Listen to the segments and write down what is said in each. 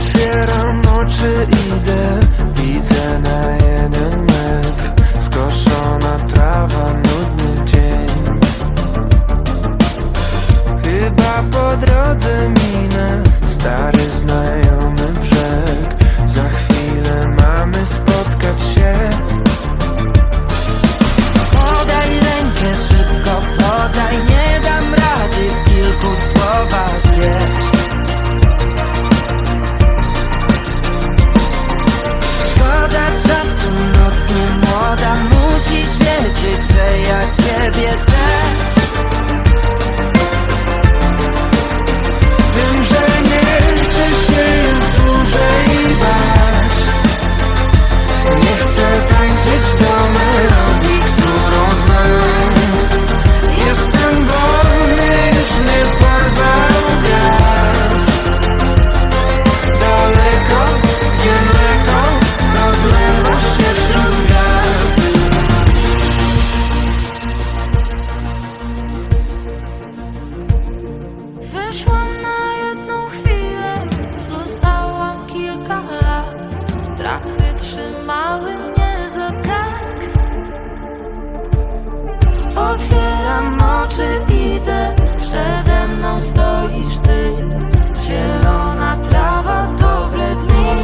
Otwieram oczy, idę. Widzę na jeden metr Skoszona trawa, nudny dzień. Chyba po drodze mi trzymały mnie za tak? Otwieram oczy, idę, przede mną stoisz ty. Zielona trawa, dobre dni.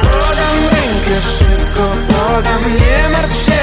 Podam rękę szybko, podam, nie martw się.